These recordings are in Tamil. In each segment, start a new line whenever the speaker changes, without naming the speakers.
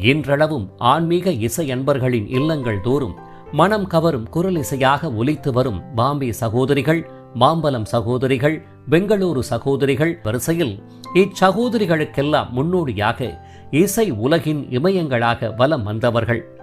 இன்றளவும் ஆன்மீக இசை அன்பர்களின் இல்லங்கள் தோறும் மனம் கவரும் குரல் இசையாக ஒலித்து வரும் பாம்பே சகோதரிகள் மாம்பலம் சகோதரிகள் பெங்களூரு சகோதரிகள் வரிசையில் இச்சகோதரிகளுக்கெல்லாம் முன்னோடியாக இசை உலகின் இமயங்களாக வலம் வந்தவர்கள்.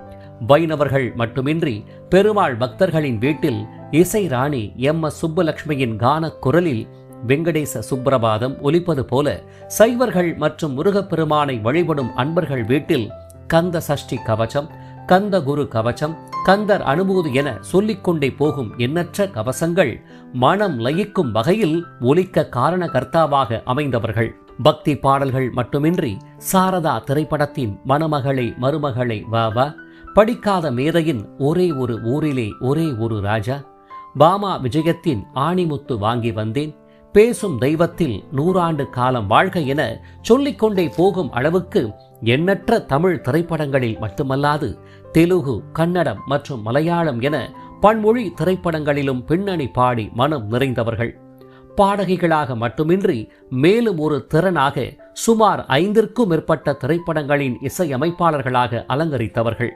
வைணவர்கள் மட்டுமின்றி பெருமாள் பக்தர்களின் வீட்டில் இசை ராணி எம் எஸ் சுப்புலட்சுமியின் கானக் குரலில் வெங்கடேச சுப்பிரபாதம் ஒலிப்பது போல சைவர்கள் மற்றும் முருகப்பெருமானை வழிபடும் அன்பர்கள் வீட்டில் கந்த சஷ்டி கவசம் கந்த குரு கவசம் கந்தர் அனுபூதி என சொல்லிக்கொண்டே போகும் எண்ணற்ற கவசங்கள் மனம் லயிக்கும் வகையில் ஒலிக்க காரணகர்த்தாவாக அமைந்தவர்கள். பக்தி பாடல்கள் மட்டுமின்றி சாரதா திரைப்படத்தின் மணமகளை மருமகளை வா வா. படிக்காத மேதையின் ஒரே ஒரு ஊரிலே ஒரே ஒரு ராஜா. பாமா விஜயத்தின் ஆணிமுத்து வாங்கி வந்தேன். பேசும் தெய்வத்தில் நூறாண்டு காலம் வாழ்க என சொல்லிக்கொண்டே போகும் அளவுக்கு எண்ணற்ற தமிழ் திரைப்படங்களில் மட்டுமல்லாது தெலுகு கன்னடம் மற்றும் மலையாளம் என பன்மொழி திரைப்படங்களிலும் பின்னணி பாடி மனம் நிறைந்தவர்கள். பாடகிகளாக மட்டுமின்றி மேலும் ஒரு திறனாக சுமார் ஐந்திற்கும் மேற்பட்ட திரைப்படங்களின் இசையமைப்பாளர்களாக அலங்கரித்தவர்கள்.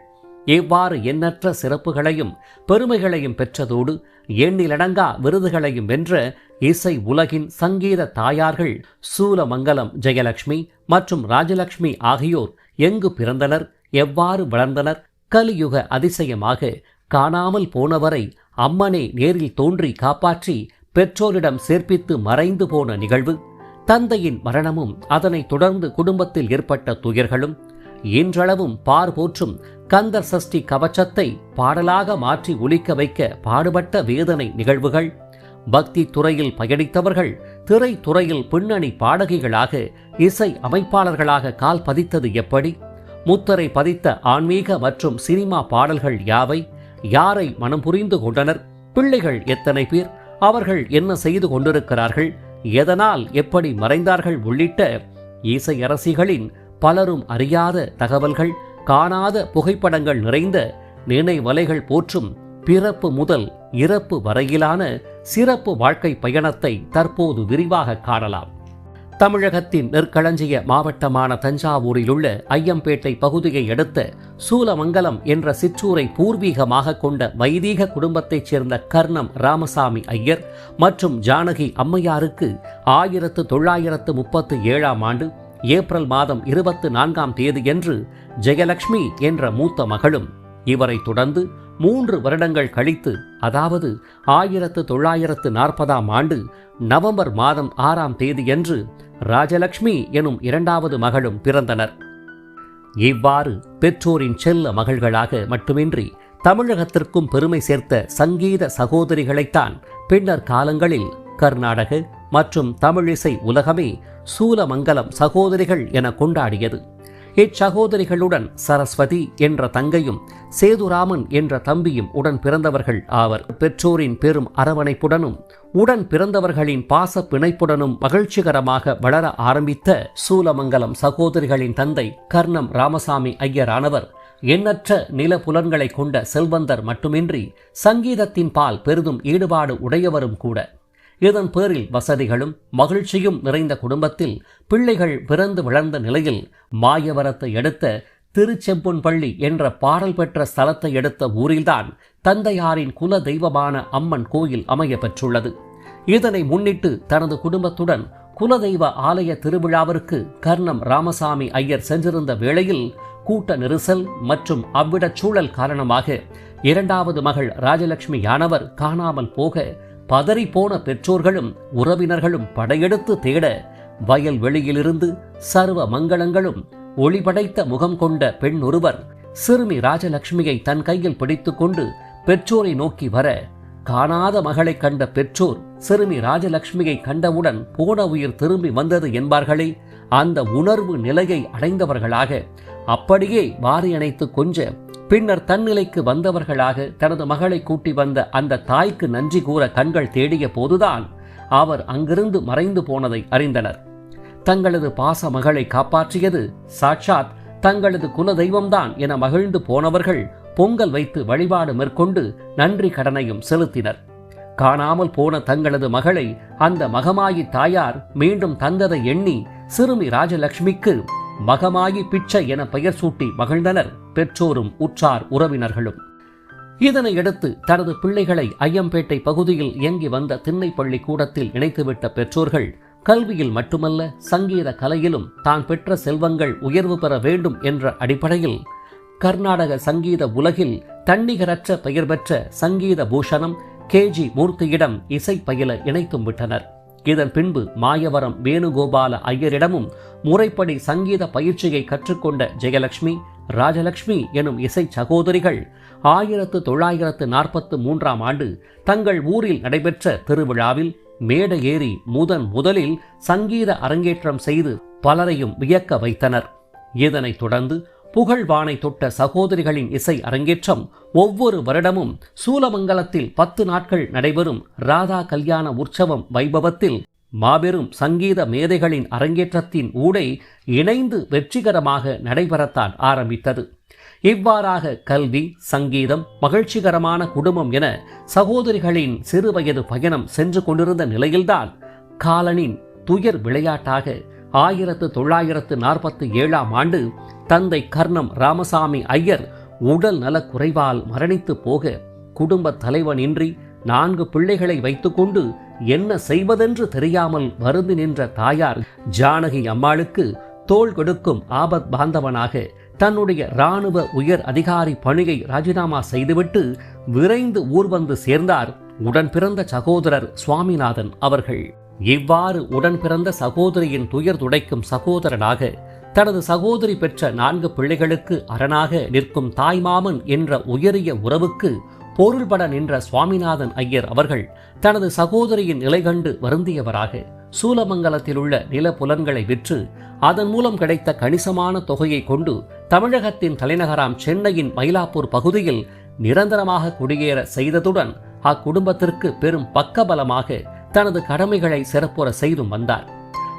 இவ்வாறு எண்ணற்ற சிறப்புகளையும் பெருமைகளையும் பெற்றதோடு எண்ணிலடங்கா விருதுகளையும் வென்ற இசை உலகின் சங்கீத தாயார்கள் சூலமங்கலம் ஜெயலட்சுமி மற்றும் ராஜலட்சுமி ஆகியோர் எங்கு பிறந்தனர் எவ்வாறு வளர்ந்தனர் கலியுக அதிசயமாக காணாமல் போனவரை அம்மனே நேரில் தோன்றி காப்பாற்றி பெற்றோரிடம் சேர்ப்பித்து மறைந்து போன நிகழ்வு தந்தையின் மரணமும் அதனைத் தொடர்ந்து குடும்பத்தில் ஏற்பட்ட துயர்களும் இன்றளவும் பார் போற்றும் கந்தர் சஷ்டி கவச்சத்தை பாடலாக மாற்றி ஒலிக்க வைக்க பாடுபட்ட வேதனை நிகழ்வுகள் பக்தி துறையில் பயணித்தவர்கள் திரைத்துறையில் பின்னணி பாடகிகளாக இசை அமைப்பாளர்களாக கால் பதித்தது எப்படி? முத்தரை பதித்த ஆன்மீக மற்றும் சினிமா பாடல்கள் யாவை? யாரை மனம் புரிந்து கொண்டனர்? பிள்ளைகள் எத்தனை பேர்? அவர்கள் என்ன செய்து கொண்டிருக்கிறார்கள்? எதனால் எப்படி மறைந்தார்கள்? உள்ளிட்ட இசையரசிகளின் பலரும் அறியாத தகவல்கள் காணாத புகைப்படங்கள் நிறைந்த நினைவலைகள் போற்றும் பிறப்பு முதல் இறப்பு வரையிலான சிறப்பு வாழ்க்கை பயணத்தை தற்போது விரிவாக காணலாம். தமிழகத்தின் நெற்களஞ்சிய மாவட்டமான தஞ்சாவூரில் உள்ள ஐயம்பேட்டை பகுதியை அடுத்த சூலமங்கலம் என்ற சிற்றூரை பூர்வீகமாக கொண்ட வைதீக குடும்பத்தைச் சேர்ந்த கர்ணம் ராமசாமி ஐயர் மற்றும் ஜானகி அம்மையாருக்கு ஆயிரத்து தொள்ளாயிரத்து முப்பத்து ஏழாம் ஆண்டு ஏப்ரல் மாதம் இருபத்து நான்காம் தேதியன்று ஜெயலட்சுமி என்ற மூத்த மகளும் இவரை தொடர்ந்து மூன்று வருடங்கள் கழித்து அதாவது ஆயிரத்து தொள்ளாயிரத்து நாற்பதாம் ஆண்டு நவம்பர் மாதம் ஆறாம் தேதியன்று ராஜலட்சுமி எனும் இரண்டாவது மகளும் பிறந்தனர். இவ்வாறு பெற்றோரின் செல்ல மகள்களாக மட்டுமின்றி தமிழகத்திற்கும் பெருமை சேர்த்த சங்கீத சகோதரிகளைத்தான் பின்னர் காலங்களில் கர்நாடக மற்றும் தமிழிசை உலகமே சூலமங்கலம் சகோதரிகள் என கொண்டாடியது. இச்சகோதரிகளுடன் சரஸ்வதி என்ற தங்கையும் சேதுராமன் என்ற தம்பியும் உடன் பிறந்தவர்கள் ஆவர். பெற்றோரின் பெரும் அரவணைப்புடனும் உடன் பிறந்தவர்களின் பாச பிணைப்புடனும் மகிழ்ச்சிகரமாக வளர ஆரம்பித்த சூலமங்கலம் சகோதரிகளின் தந்தை கர்ணம் ராமசாமி ஐயரானவர் எண்ணற்ற நில புலன்களை கொண்ட செல்வந்தர் மட்டுமின்றி சங்கீதத்தின் பால் பெரிதும் ஈடுபாடு உடையவரும் கூட. இதன் பேரில் வசதிகளும் மகிழ்ச்சியும் நிறைந்த குடும்பத்தில் பிள்ளைகள் பிறந்து வளர்ந்த நிலையில் மாயவரத்தை எடுத்த திருச்செம்பொன் பள்ளி என்ற பாடல் பெற்ற ஸ்தலத்தை எடுத்த ஊரில்தான் தந்தையாரின் குல தெய்வமான அம்மன் கோயில் அமைய பெற்றுள்ளது. இதனை முன்னிட்டு தனது குடும்பத்துடன் குலதெய்வ ஆலய திருவிழாவிற்கு கர்ணம் ராமசாமி ஐயர் சென்றிருந்த வேளையில் கூட்ட நெரிசல் மற்றும் அவ்விடச் சூழல் காரணமாக இரண்டாவது மகள் ராஜலட்சுமி யானவர் காணாமல் போக பதறிப்போன பெற்றோர்களும் உறவினர்களும் படையெடுத்து தேட வயல் வெளியிலிருந்து சர்வ மங்களங்களும் ஒளிபடைத்த முகம் கொண்ட பெண் ஒருவர் சிறுமி ராஜலட்சுமியை தன் கையில் பிடித்துக்கொண்டு பெற்றோரை நோக்கி வர காணாத மகளை கண்ட பெற்றோர் சிறுமி ராஜலட்சுமியை கண்டவுடன் போன உயிர் திரும்பி வந்தது என்பார்களே. அந்த உணர்வு நிலையை அடைந்தவர்களாக அப்படியே வாரி அணைத்து கொஞ்ச பின்னர் தன்னிலைக்கு வந்தவர்களாக தனது மகளை கூட்டி வந்த அந்த தாய்க்கு நன்றி கூற கண்கள் தேடிய போதுதான் அவர் அங்கிருந்து மறைந்து போனதை அறிந்தனர். தங்களது பாச மகளை காப்பாற்றியது சாட்சாத் தங்களது குலதெய்வம்தான் என மகிழ்ந்து போனவர்கள் பொங்கல் வைத்து வழிபாடு மேற்கொண்டு நன்றி கடனையும் செலுத்தினர். காணாமல் போன தங்களது மகளை அந்த மகமாயி தாயார் மீண்டும் தந்ததை எண்ணி சிறுமி ராஜலட்சுமிக்கு மகமாயி பிச்சை என பெயர் சூட்டி மகிழ்ந்தனர். பெற்றோரும் உற்றார் உறவினர்களும். இதனையடுத்து தனது பிள்ளைகளை ஐயம்பேட்டை பகுதியில் இயங்கி வந்த திண்ணைப்பள்ளி கூடத்தில் இணைத்துவிட்ட பெற்றோர்கள் கல்வியில் மட்டுமல்ல சங்கீத கலையிலும் தான் பெற்ற செல்வங்கள் உயர்வு பெற வேண்டும் என்ற அடிப்படையில் கர்நாடக சங்கீத உலகில் தன்னிகரற்ற பெயர் பெற்ற சங்கீத பூஷணம் கே. ஜி. மூர்த்தியிடம் இசை பயில இணைத்தும் விட்டனர். இதன் பின்பு மாயவரம் வேணுகோபால ஐயரிடமும் முறைப்படி சங்கீத பயிற்சியை கற்றுக்கொண்ட ஜெயலட்சுமி ராஜலக்ஷ்மி எனும் இசை சகோதரிகள் ஆயிரத்து தொள்ளாயிரத்து நாற்பத்து மூன்றாம் ஆண்டு தங்கள் ஊரில் நடைபெற்ற திருவிழாவில் மேடை ஏறி முதன் முதலில் சங்கீத அரங்கேற்றம் செய்து பலரையும் வியக்க வைத்தனர். இதனைத் தொடர்ந்து புகழ்வானை தொட்ட சகோதரிகளின் இசை அரங்கேற்றம் ஒவ்வொரு வருடமும் சூலமங்கலத்தில் பத்து நாட்கள் நடைபெறும் ராதா கல்யாண உற்சவம் வைபவத்தில் மாபெரும் சங்கீத மேதைகளின் அரங்கேற்றத்தின் ஊடே இணைந்து வெற்றிகரமாக நடைபெறத்தான் ஆரம்பித்தது. இவ்வாறாக கல்வி சங்கீதம் மகிழ்ச்சிகரமான குடும்பம் என சகோதரிகளின் சிறுவயது பயணம் சென்று கொண்டிருந்த நிலையில்தான் காலனின் துயர் விளையாட்டாக ஆயிரத்து தொள்ளாயிரத்து நாற்பத்தி ஏழாம் ஆண்டு தந்தை கர்ணம் ராமசாமி ஐயர் உடல் நலக் குறைவால் மரணித்து போக குடும்ப தலைவனின்றி நான்கு பிள்ளைகளை வைத்துக்கொண்டு என்ன செய்வதென்று தெரியாமல் வருந்தி நின்ற தாயார் ஜானகி அம்மாளுக்கு தோள் கொடுக்கும் ஆபத் பாந்தவனாக தன்னுடைய இராணுவ உயர் அதிகாரி பணியை ராஜினாமா செய்துவிட்டு விரைந்து ஊர் வந்து சேர்ந்தார். உடன் பிறந்த சகோதரர் சுவாமிநாதன் அவர்கள். இவ்வாறு உடன் பிறந்த சகோதரியின் துயர் துடைக்கும் சகோதரனாக தனது சகோதரி பெற்ற நான்கு பிள்ளைகளுக்கு அரணாக நிற்கும் தாய்மாமன் என்ற உயரிய உறவுக்கு பொருள்பட நின்ற சுவாமிநாதன் ஐயர் அவர்கள் தனது சகோதரியின் நிலை கண்டு வருந்தியவராக சூலமங்கலத்தில் உள்ள நிலப்புலன்களை விற்று அதன் மூலம் கிடைத்த கணிசமான தொகையை கொண்டு தமிழகத்தின் தலைநகராம் சென்னையின் மயிலாப்பூர் பகுதியில் நிரந்தரமாக குடியேற செய்ததுடன் அக்குடும்பத்திற்கு பெரும் பக்கபலமாக தனது கடமைகளை சிறப்புற செய்தும் வந்தார்.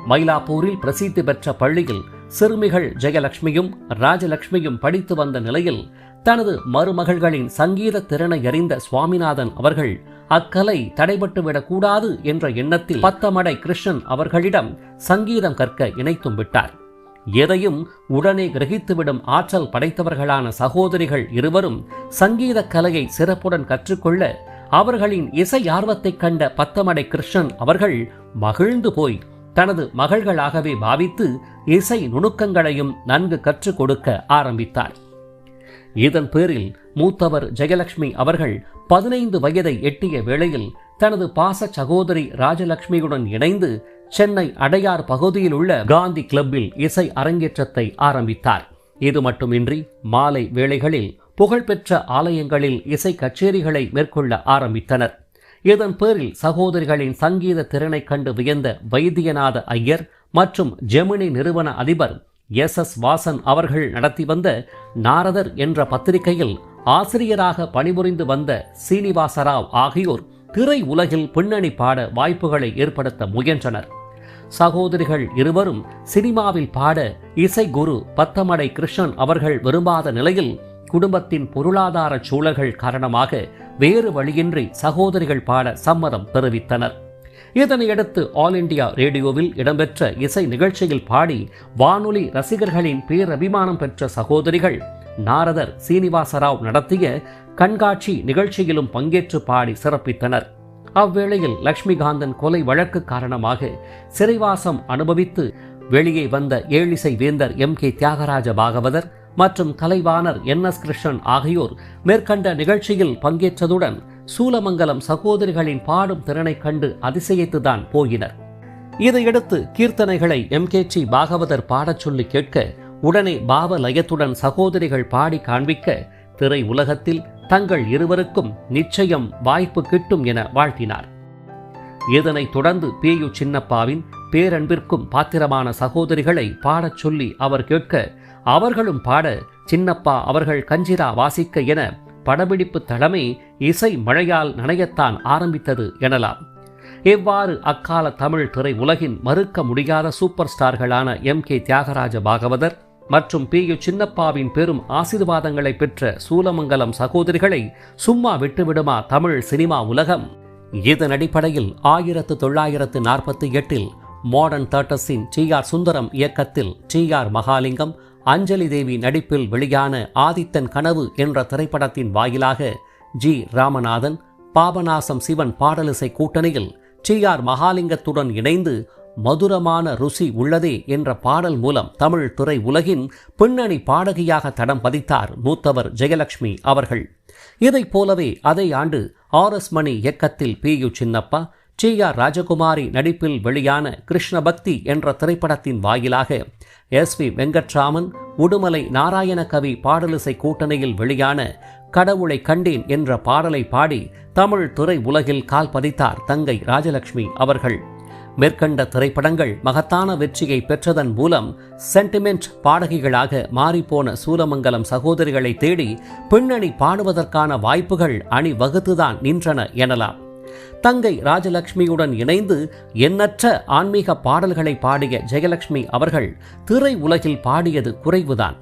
மயிலாப்பூரில் பிரசித்தி பெற்ற பள்ளியில் சிறுமிகள் ஜெயலட்சுமியும் ராஜலட்சுமியும் படித்து வந்த நிலையில் தனது மருமகள்களின் சங்கீத திறனை அறிந்த சுவாமிநாதன் அவர்கள் அக்கலை தடைபட்டுவிடக்கூடாது என்ற எண்ணத்தில் பத்தமடை கிருஷ்ணன் அவர்களிடம் சங்கீதம் கற்க இணைத்தும் விட்டார். எதையும் உடனே கிரகித்துவிடும் ஆற்றல் படைத்தவர்களான சகோதரிகள் இருவரும் சங்கீத கலையை சிறப்புடன் கற்றுக்கொள்ள அவர்களின் இசை ஆர்வத்தைக் கண்ட பத்தமடை கிருஷ்ணன் அவர்கள் மகிழ்ந்து போய் தனது மகள்களாகவே பாவித்து இசை நுணுக்கங்களையும் நன்கு கற்றுக் கொடுக்க ஆரம்பித்தார். இதன் பேரில் மூத்தவர் ஜெயலட்சுமி அவர்கள் பதினைந்து வயதை எட்டிய வேளையில் தனது பாச சகோதரி ராஜலட்சுமியுடன் இணைந்து சென்னை அடையார் பகுதியில் உள்ள காந்தி கிளப்பில் இசை அரங்கேற்றத்தை ஆரம்பித்தார். இது மட்டுமின்றி மாலை வேளைகளில் புகழ்பெற்ற ஆலயங்களில் இசை கச்சேரிகளை மேற்கொள்ள ஆரம்பித்தனர். இதன் பேரில் சகோதரிகளின் சங்கீத திறனை கண்டு வியந்த வைத்தியநாத ஐயர் மற்றும் ஜெமினி நிறுவன அதிபர் எஸ் எஸ் வாசன் அவர்கள் நடத்தி வந்த நாரதர் என்ற பத்திரிகையில் ஆசிரியராக பணிபுரிந்து வந்த சீனிவாசராவ் ஆகியோர் திரை உலகில் பின்னணி பாட வாய்ப்புகளை ஏற்படுத்த முயன்றனர். சகோதரிகள் இருவரும் சினிமாவில் பாட இசை குரு பத்தமடை கிருஷ்ணன் அவர்கள் விரும்பாத நிலையில் குடும்பத்தின் பொருளாதார சூழல்கள் காரணமாக வேறு வழியின்றி சகோதரிகள் பாட சம்மதம் தெரிவித்தனர். இதனையடுத்து ஆல் இண்டியா ரேடியோவில் இடம்பெற்ற இசை நிகழ்ச்சியில் பாடி வானொலி ரசிகர்களின் பேரபிமானம் பெற்ற சகோதரிகள் நாரதர் சீனிவாசராவ் நடத்திய கண்காட்சி நிகழ்ச்சியிலும் பங்கேற்று பாடி சிறப்பித்தனர். அவ்வேளையில் லக்ஷ்மிகாந்தன் கொலை வழக்கு காரணமாக சிறைவாசம் அனுபவித்து வெளியே வந்த ஏழிசை வேந்தர் எம். கே. தியாகராஜ பாகவதர் மற்றும் கலைவாணர் என். எஸ். கிருஷ்ணன் ஆகியோர் மேற்கண்ட நிகழ்ச்சியில் பங்கேற்றதுடன் சூலமங்கலம் சகோதரிகளின் பாடும் திறனைக் கண்டு அதிசயித்துதான் போயினர் இதையடுத்து கீர்த்தனைகளை எம். கே. சி. பாகவதர் பாடச் சொல்லி கேட்க உடனே பாவ லயத்துடன் சகோதரிகள் பாடி காண்பிக்க திரை உலகத்தில் தங்கள் இருவருக்கும் நிச்சயம் வாய்ப்பு கிட்டும் என வாழ்த்தினார். இதனைத் தொடர்ந்து பேயு சின்னப்பாவின் பேரன்பிற்கும் பாத்திரமான சகோதரிகளை பாடச் சொல்லி அவர் கேட்க அவர்களும் பாட சின்னப்பா அவர்கள் கஞ்சிரா வாசிக்க என படப்பிடிப்பு தலைமை இசை மழையால் நனையத்தான் ஆரம்பித்தது எனலாம். இவ்வாறு அக்கால தமிழ் திரை உலகின் மறுக்க முடியாத சூப்பர் ஸ்டார்களான எம் கே தியாகராஜ பாகவதர் மற்றும் பி யு சின்னப்பாவின் பெரும் ஆசீர்வாதங்களை பெற்ற சூலமங்கலம் சகோதரிகளை சும்மா விட்டுவிடுமா தமிழ் சினிமா உலகம்? இதன் அடிப்படையில் ஆயிரத்து தொள்ளாயிரத்து நாற்பத்தி எட்டில் மாடர்ன் தேட்டர்ஸின் டி ஆர் சுந்தரம் இயக்கத்தில் டி ஆர் மகாலிங்கம் அஞ்சலி தேவி நடிப்பில் வெளியான ஆதித்தன் கனவு என்ற திரைப்படத்தின் வாயிலாக ஜி. ராமநாதன் பாபநாசம் சிவன் பாடலிசை கூட்டணியில் டி. ஆர். மகாலிங்கத்துடன் இணைந்து மதுரமான ருசி உள்ளதே என்ற பாடல் மூலம் தமிழ் துறை உலகின் பின்னணி பாடகியாக தடம் பதித்தார் மூத்தவர் ஜெயலட்சுமி அவர்கள். இதைப் போலவே அதே ஆண்டு ஆர். எஸ். மணி இயக்கத்தில் P. U. Chinnappa T R Rajakumari நடிப்பில் வெளியான கிருஷ்ணபக்தி என்ற திரைப்படத்தின் வாயிலாக எஸ் வி வெங்கட்ராமன் உடுமலை நாராயணகவி பாடலிசை கூட்டணியில் வெளியான கடவுளை கண்டேன் என்ற பாடலை பாடி தமிழ் துறை உலகில் கால் பதித்தார் தங்கை ராஜலட்சுமி அவர்கள். மேற்கண்ட திரைப்படங்கள் மகத்தான வெற்றியை பெற்றதன் மூலம் சென்டிமெண்ட் பாடகிகளாக மாறிப்போன சூலமங்கலம் சகோதரிகளை தேடி பின்னணி பாடுவதற்கான வாய்ப்புகள் அணிவகுத்துதான் நின்றன எனலாம். தங்கை ராஜலட்சுமியுடன் இணைந்து எண்ணற்ற ஆன்மீக பாடல்களை பாடிய ஜெயலட்சுமி அவர்கள் திரை உலகில் பாடியது குறைவுதான்.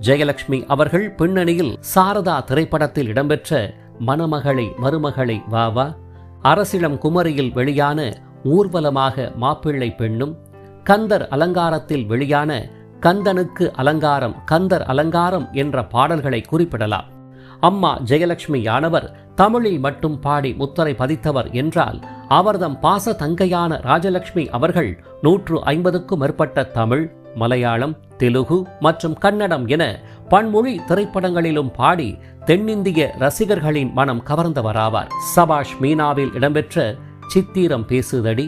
ஜெயலட்சுமி அவர்கள் பின்னணியில் சாரதா திரைப்படத்தில் இடம்பெற்ற மணமகளை மருமகளை வா வா குமரியில் வெளியான ஊர்வலமாக மாப்பிள்ளை பெண்ணும் கந்தர் அலங்காரத்தில் வெளியான கந்தனுக்கு அலங்காரம் கந்தர் அலங்காரம் என்ற பாடல்களை குறிப்பிடலாம். அம்மா ஜெயலட்சுமி யானவர் தமிழில் மட்டும் பாடி முத்தரை பதித்தவர் என்றால் அவர்தம் பாச தங்கையான ராஜலட்சுமி அவர்கள் நூற்று ஐம்பதுக்கும் மேற்பட்ட தமிழ் மலையாளம் தெலுகு மற்றும் கன்னடம் என பன்மொழி திரைப்படங்களிலும் பாடி தென்னிந்திய ரசிகர்களின் மனம் கவர்ந்தவராவார். சபாஷ் மீனாவில் இடம்பெற்ற சித்திரம் பேசுதடி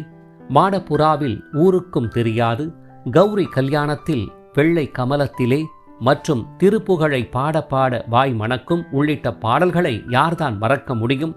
மாடபுராவில் ஊருக்கும் தெரியாது கௌரி கல்யாணத்தில் வெள்ளை கமலத்திலே மற்றும் திருப்புகழை பாட பாட வாய் மணக்கும் உள்ளிட்ட பாடல்களை யார்தான் மறக்க முடியும்?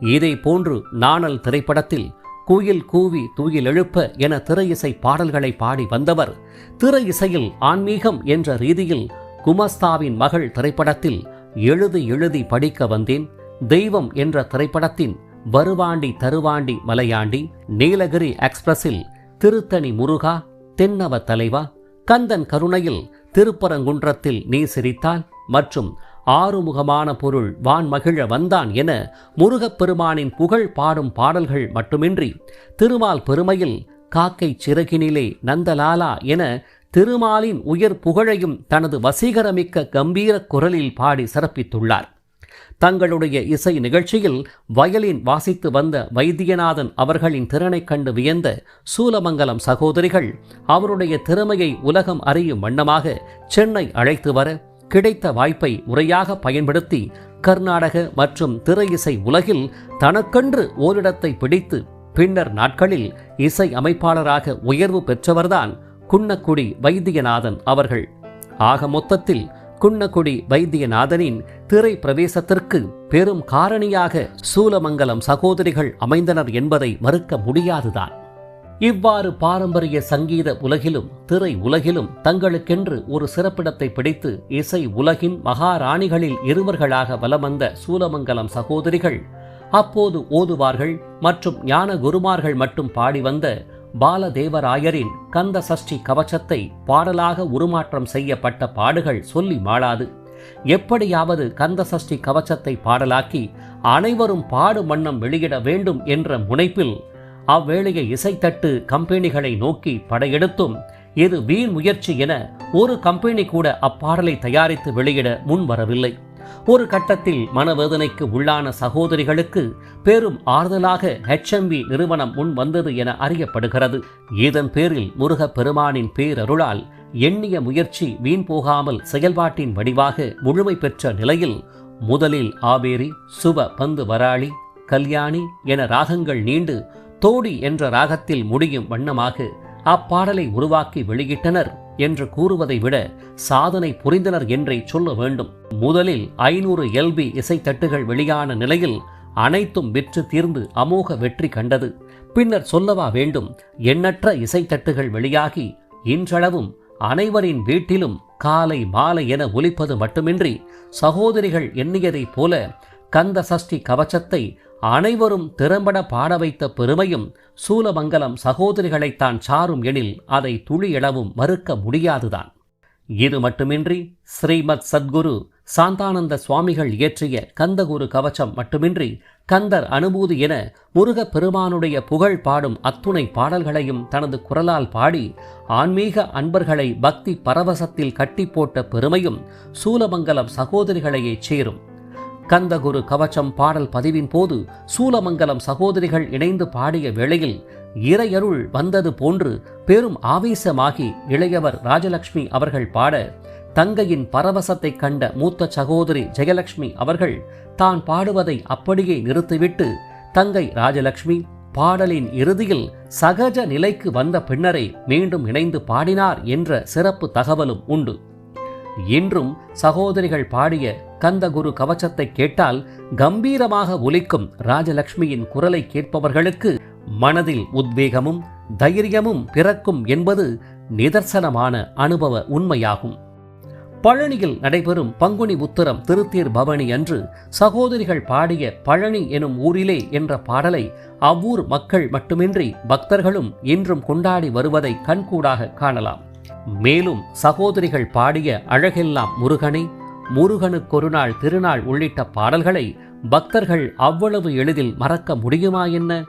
இதை போன்று நாணல் திரைப்படத்தில் குயில் கூவி தூயில் எழுப்ப என திரை இசை பாடல்களை பாடி வந்தவர் திரை இசையில் ஆன்மீகம் என்ற ரீதியில் குமஸ்தாவின் மகள் திரைப்படத்தில் எழுதி எழுதி படிக்க வந்தேன். தெய்வம் என்ற திரைப்படத்தின் வருவாண்டி தருவாண்டி மலையாண்டி நீலகிரி எக்ஸ்பிரஸில் திருத்தணி முருகா தென்னவ தலைவா கந்தன் கருணையில் திருப்பரங்குன்றத்தில் நீ சிரித்தால் மற்றும் ஆறுமுகமான பொருள் வான் மகிழ வந்தான் என முருகப்பெருமானின் புகழ் பாடும் பாடல்கள் மட்டுமின்றி திருமால் பெருமையில் காக்கை சிறகினிலே நந்தலாலா என திருமாலின் உயர் புகழையும் தனது வசீகரமிக்க கம்பீர குரலில் பாடி சிறப்பித்துள்ளார். தங்களுடைய இசை நிகழ்ச்சியில் வயலின் வாசித்து வந்த வைத்தியநாதன் அவர்களின் திறனைக் கண்டு வியந்த சூலமங்கலம் சகோதரிகள் அவருடைய திறமையை உலகம் அறியும் வண்ணமாக சென்னை அழைத்து வர கிடைத்த வாய்ப்பை முறையாக பயன்படுத்தி கர்நாடக மற்றும் திரை இசை உலகில் தனக்கென்று ஓரிடத்தை பிடித்து பின்னர் நாட்களில் இசை அமைப்பாளராக உயர்வு பெற்றவர்தான் குன்னக்குடி வைத்தியநாதன் அவர்கள். ஆக மொத்தத்தில் குன்னக்குடி வைத்தியநாதனின் திரை பிரவேசத்திற்கு பெரும் காரணியாக சூலமங்கலம் சகோதரிகள் அமைந்தனர் என்பதை மறுக்க முடியாதுதான். இவ்வாறு பாரம்பரிய சங்கீத உலகிலும் திரை உலகிலும் தங்களுக்கென்று ஒரு சிறப்பிடத்தை பிடித்து இசை உலகின் மகாராணிகளில் இருவர்களாக வலம் வந்த சூலமங்கலம் சகோதரிகள் அப்போது ஓதுவார்கள் மற்றும் ஞான குருமார்கள் மட்டும் பாடி வந்த பாலதேவராயரின் கந்த சஷ்டி கவச்சத்தை பாடலாக உருமாற்றம் செய்யப்பட்ட பாடுகள் சொல்லி மாளாது. எப்படியாவது கந்த சஷ்டி கவச்சத்தை பாடலாக்கி அனைவரும் பாடு மன்னம் வெளியிட வேண்டும் என்ற முனைப்பில் அவ்வேளையை இசைத்தட்டு கம்பெனிகளை நோக்கி படையெடுத்தும் இது வீண் முயற்சி என ஒரு கம்பெனி கூட அப்பாடலை தயாரித்து வெளியிட முன்வரவில்லை. ஒரு கட்டத்தில் மனவேதனைக்கு உள்ளான சகோதரிகளுக்கு பெரும் ஆறுதலாக ஹெச்எம்பி நிறுவனம் முன் வந்தது என அறியப்படுகிறது. இதன் பேரில் முருகப் பெருமானின் பேரருளால் எண்ணிய முயற்சி வீண் போகாமல் செயல்பாட்டின் வடிவாக முழுமை பெற்ற நிலையில் முதலில் ஆவேரி சுப பந்து வராளி கல்யாணி என ராகங்கள் நீண்டு தோடி என்ற ராகத்தில் முடியும் வண்ணமாக அப்பாடலை உருவாக்கி வெளியிட்டனர். என்று கூறுவதை விட சாதனை புரிந்தனர் என்றே சொல்ல வேண்டும். முதலில் ஐநூறு எல்பி இசைத்தட்டுகள் வெளியான நிலையில் அனைத்தும் விற்று தீர்ந்து அமோக வெற்றி கண்டது. பின்னர் சொல்லவா வேண்டும் எண்ணற்ற இசைத்தட்டுகள் வெளியாகி இன்றளவும் அனைவரின் வீட்டிலும் காலை மாலை என ஒலிப்பது மட்டுமின்றி சகோதரிகள் எண்ணியதைப் போல கந்த சஷ்டி கவச்சத்தை அனைவரும் திறம்பட பாட வைத்த பெருமையும் சூலமங்கலம் சகோதரிகளைத்தான் சாரும் எனில் அதை துளியளவும் மறுக்க முடியாதுதான். இது மட்டுமின்றி ஸ்ரீமத் சத்குரு சாந்தானந்த சுவாமிகள் இயற்றிய கந்தகுரு கவச்சம் மட்டுமின்றி கந்தர் அனுபூதி என முருகப் பெருமானுடைய புகழ் பாடும் அத்துணை பாடல்களையும் தனது குரலால் பாடி ஆன்மீக அன்பர்களை பக்தி பரவசத்தில் கட்டி போட்ட பெருமையும் சூலமங்கலம் சகோதரிகளையே சேரும். கந்தகுரு கவச்சம் பாடல் பதிவின் போது சூலமங்கலம் சகோதரிகள் இணைந்து பாடிய வேளையில் இறையருள் வந்தது போன்று பெரும் ஆவேசமாகி இளையவர் ராஜலட்சுமி அவர்கள் பாட தங்கையின் பரவசத்தை கண்ட மூத்த சகோதரி ஜெயலட்சுமி அவர்கள் தான் பாடுவதை அப்படியே நிறுத்திவிட்டு தங்கை ராஜலட்சுமி பாடலின் இறுதியில் சகஜ நிலைக்கு வந்த பின்னரே மீண்டும் இணைந்து பாடினார் என்ற சிறப்பு தகவலும் உண்டு. இன்றும் சகோதரிகள் பாடிய கந்தகுரு கவச்சத்தை கேட்டால் கம்பீரமாக ஒலிக்கும் ராஜலட்சுமியின் குரலை கேட்பவர்களுக்கு மனதில் உத்வேகமும் தைரியமும் பிறக்கும் என்பது நிதர்சனமான அனுபவ உண்மையாகும். பழனியில் நடைபெறும் பங்குனி உத்தரம் திருத்தீர் பவனி அன்று சகோதரிகள் பாடிய பழனி எனும் ஊரிலே என்ற பாடலை அவ்வூர் மக்கள் மட்டுமின்றி பக்தர்களும் இன்றும் கொண்டாடி வருவதை கண்கூடாக காணலாம். மேலும் சகோதரிகள் பாடிய அழகெல்லாம் முருகனை முருகனுக்கொரு நாள் திருநாள் உள்ளிட்ட பாடல்களை பக்தர்கள் அவ்வளவு எளிதில் மறக்க முடியுமா என்ன?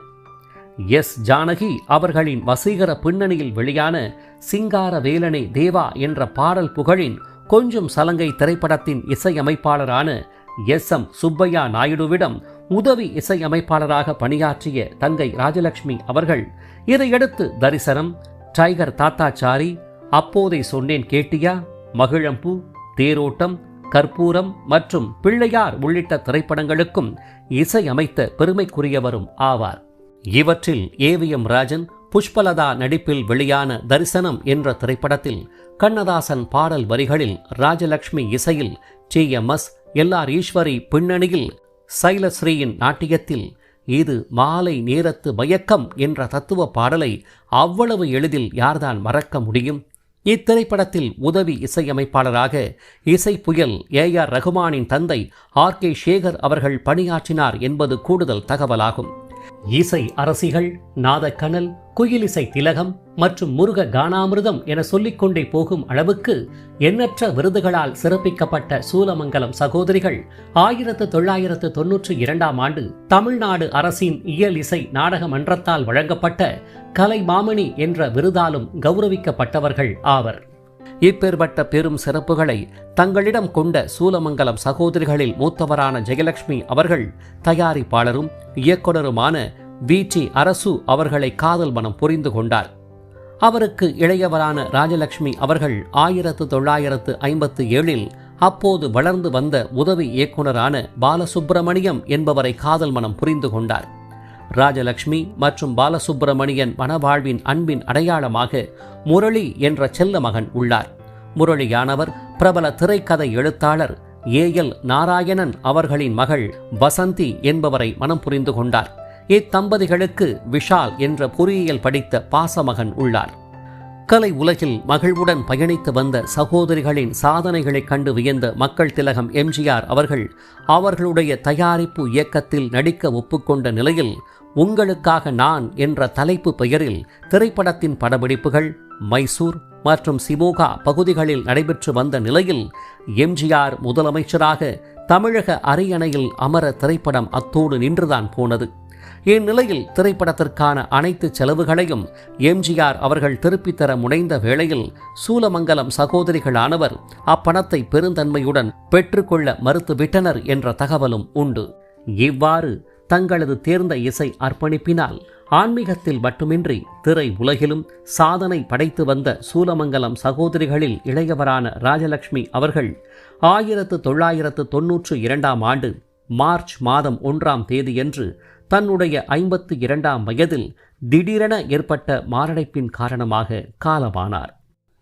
எஸ். ஜானகி அவர்களின் வசீகர பின்னணியில் வெளியான சிங்கார வேலனை தேவா என்ற பாடல் புகழின் கொஞ்சம் சலங்கை திரைப்படத்தின் இசையமைப்பாளரான எஸ். எம். சுப்பையா நாயுடுவிடம் உதவி இசையமைப்பாளராக பணியாற்றிய தங்கை ராஜலட்சுமி அவர்கள் இதையடுத்து தரிசனம் டைகர் தாத்தாச்சாரி அப்போதை சொன்னேன் கேட்டியா மகிழம்பூ தேரோட்டம் கற்பூரம் மற்றும் பிள்ளையார் உள்ளிட்ட திரைப்படங்களுக்கும் இசையமைத்த பெருமைக்குரியவரும் ஆவார். இவற்றில் ஏவிஎம் ராஜன் புஷ்பலதா நடிப்பில் வெளியான தரிசனம் என்ற திரைப்படத்தில் கண்ணதாசன் பாடல் வரிகளில் ராஜலக்ஷ்மி இசையில் T M S L R Eswari பின்னணியில் சைலஸ்ரீயின் நாட்டியத்தில் இது மாலை நேரத்து மயக்கம் என்ற தத்துவ பாடலை அவ்வளவு எளிதில் யார்தான் மறக்க முடியும்? இத்திரைப்படத்தில் உதவி இசையமைப்பாளராக இசை புயல் ஏ ஆர் ரகுமானின் தந்தை ஆர் கே சேகர் அவர்கள் பணியாற்றினார் என்பது கூடுதல் தகவலாகும். இசை அரசிகள் நாதக்கனல் குயிலிசை திலகம் மற்றும் முருக கானாமிருதம் என சொல்லிக்கொண்டே போகும் அளவுக்கு எண்ணற்ற விருதுகளால் சிறப்பிக்கப்பட்ட சூலமங்கலம் சகோதரிகள் ஆயிரத்து தொள்ளாயிரத்து தொன்னூற்றி இரண்டாம் ஆண்டு தமிழ்நாடு அரசின் இயல் இசை நாடக மன்றத்தால் வழங்கப்பட்ட கலை மாமணி என்ற விருதாலும் கௌரவிக்கப்பட்டவர்கள் ஆவர். இப்பேற்பட்ட பெரும் சிறப்புகளை தங்களிடம் கொண்ட சூலமங்கலம் சகோதரிகளில் மூத்தவரான ஜெயலட்சுமி அவர்கள் தயாரிப்பாளரும் இயக்குனருமான வி. டி. அரசு அவர்களை காதல் மனம் புரிந்து கொண்டார். அவருக்கு இளையவரான ராஜலட்சுமி அவர்கள் ஆயிரத்து தொள்ளாயிரத்து ஐம்பத்து ஏழில் அப்போது வளர்ந்து வந்த உதவி இயக்குனரான பாலசுப்பிரமணியம் என்பவரை காதல் மனம் புரிந்து கொண்டார். ராஜலக்ஷ்மி மற்றும் பாலசுப்பிரமணியன் மனவாழ்வின் அன்பின் அடையாளமாக முரளி என்ற செல்ல மகன் உள்ளார். முரளியானவர் பிரபல திரைக்கதை எழுத்தாளர் ஏ எல் நாராயணன் அவர்களின் மகள் வசந்தி என்பவரை மனம் புரிந்து கொண்டார். இத்தம்பதிகளுக்கு விஷால் என்ற பொறியியல் படித்த பாசமகன் உள்ளார். கலை உலகில் மகிழ்வுடன் பயணித்து வந்த சகோதரிகளின் சாதனைகளைக் கண்டு வியந்த மக்கள் திலகம் எம்ஜிஆர் அவர்கள் அவர்களுடைய தயாரிப்பு இயக்கத்தில் நடிக்க ஒப்புக்கொண்ட நிலையில் உங்களுக்காக நான் என்ற தலைப்பு பெயரில் திரைப்படத்தின் படப்பிடிப்புகள் மைசூர் மற்றும் சிமோகா பகுதிகளில் நடைபெற்று வந்த நிலையில் எம்ஜிஆர் முதலமைச்சராக தமிழக அரியணையில் அமர திரைப்படம் அத்தோடு நின்றுதான் போனது. இந்நிலையில் திரைப்படத்திற்கான அனைத்து செலவுகளையும் எம்ஜிஆர் அவர்கள் திருப்பித் தர முனைந்த வேளையில் சூலமங்கலம் சகோதரிகளானவர் அப்பணத்தை பெருந்தன்மையுடன் பெற்றுக்கொள்ள மறுத்துவிட்டனர் என்ற தகவலும் உண்டு. இவ்வாறு தங்களது தேர்ந்த இசை அர்ப்பணிப்பினால் ஆன்மீகத்தில் மட்டுமின்றி திரை உலகிலும் சாதனை படைத்து வந்த சூலமங்கலம் சகோதரிகளில் இளையவரான ராஜலட்சுமி அவர்கள் ஆயிரத்து தொள்ளாயிரத்து தொன்னூற்று இரண்டாம் ஆண்டு மார்ச் மாதம் ஒன்றாம் தேதியன்று தன்னுடைய ஐம்பத்து இரண்டாம் வயதில் திடீரென ஏற்பட்ட மாரடைப்பின் காரணமாக காலமானார்.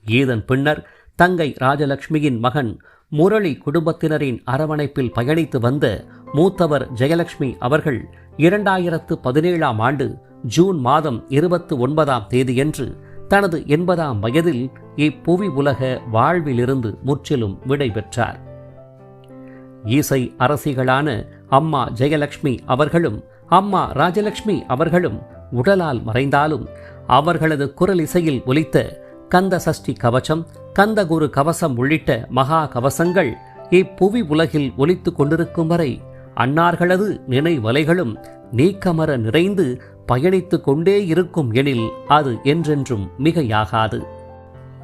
ஏதன் பின்னர் தங்கை ராஜலட்சுமியின் மகன் முரளி குடும்பத்தினரின் அரவணைப்பில் பயணித்து வந்த மூத்தவர் ஜெயலட்சுமி அவர்கள் இரண்டாயிரத்து பதினேழாம் ஆண்டு ஜூன் மாதம் இருபத்து ஒன்பதாம் தேதியன்று தனது எண்பதாம் வயதில் இப்புவி உலக வாழ்விலிருந்து முற்றிலும் விடை பெற்றார். இசை அரசிகளான அம்மா ஜெயலட்சுமி அவர்களும் அம்மா ராஜலட்சுமி அவர்களும் உடலால் மறைந்தாலும் அவர்களது குரல் இசையில் ஒலித்த கந்த சஷ்டி கவசம் கந்தகுரு கவசம் உள்ளிட்ட மகா கவசங்கள் இப்புவி உலகில் ஒலித்து கொண்டிருக்கும் வரை அன்னார்களது நினைவலைகளும் நீக்கமர நிறைந்து பயணித்து கொண்டே இருக்கும் எனில் அது என்றென்றும் மிகையாகாது.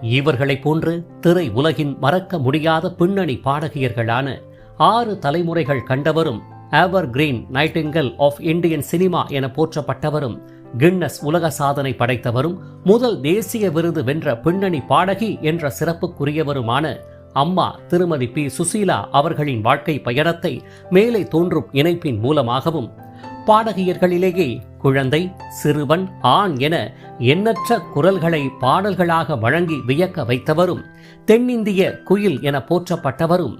இவர்களைப் போன்று திரை உலகின் மறக்க முடியாத பின்னணி பாடகியர்களான ஆறு தலைமுறைகள் கண்டவரும் ஆவர் green nightingale of Indian cinema என போற்றப்பட்டவரும் கின்னஸ் உலக சாதனை படைத்தவரும் முதல் தேசிய விருது வென்ற பின்னணி பாடகி என்ற சிறப்புக்குரியவருமான அம்மா திருமதி பி. சுசீலா அவர்களின் வாழ்க்கை பயணத்தை மேலே தோன்றும் இணைப்பின் மூலமாகவும் பாடகியர்களிலேயே குழந்தை சிறுவன் ஆண் என எண்ணற்ற குரல்களை பாடல்களாக வழங்கி வியக்க வைத்தவரும் தென்னிந்திய குயில் என போற்றப்பட்டவரும்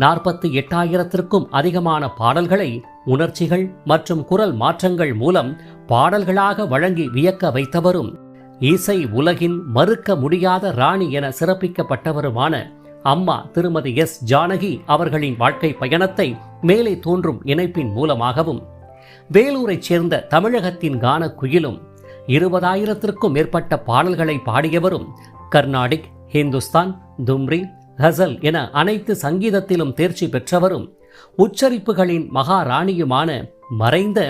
நாற்பத்தி எட்டாயிரத்திற்கும் அதிகமான பாடல்களை உணர்ச்சிகள் மற்றும் குரல் மாற்றங்கள் மூலம் பாடல்களாக வழங்கி வியக்க வைத்தவரும் இசை உலகின் மறுக்க முடியாத ராணி என சிறப்பிக்கப்பட்டவருமான அம்மா திருமதி எஸ். ஜானகி அவர்களின் வாழ்க்கை பயணத்தை மேலே தோன்றும் இணைப்பின் மூலமாகவும் வேலூரைச் சேர்ந்த தமிழகத்தின் கான குயிலும் இருபதாயிரத்திற்கும் மேற்பட்ட பாடல்களை பாடியவரும் கர்நாடிக் ஹிந்துஸ்தான் தும்ரி ஹசல் என அனைத்து சங்கீதத்திலும் தேர்ச்சி பெற்றவரும் உச்சரிப்புகளின் மகாராணியுமான மறைந்த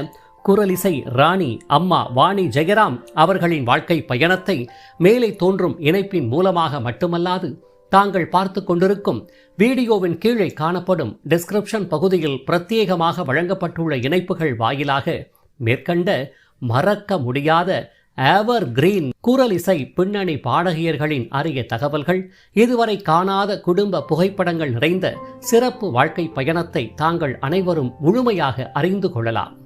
குரலிசை ராணி அம்மா வாணி ஜெயராம் அவர்களின் வாழ்க்கை பயணத்தை மேலே தோன்றும் இணைப்பின் மூலமாக மட்டுமல்லாது தாங்கள் பார்த்து கொண்டிருக்கும் வீடியோவின் கீழே காணப்படும் டிஸ்கிரிப்ஷன் பகுதியில் பிரத்யேகமாக வழங்கப்பட்டுள்ள இணைப்புகள் வாயிலாக மேற்கண்ட மறக்க முடியாத ஆவர் கிரீன் குரலிசை பின்னணி பாடகியர்களின் அரிய தகவல்கள் இதுவரை காணாத குடும்ப புகைப்படங்கள் நிறைந்த சிறப்பு வாழ்க்கை பயணத்தை தாங்கள் அனைவரும் முழுமையாக அறிந்து கொள்ளலாம்.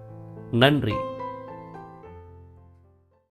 நன்றி.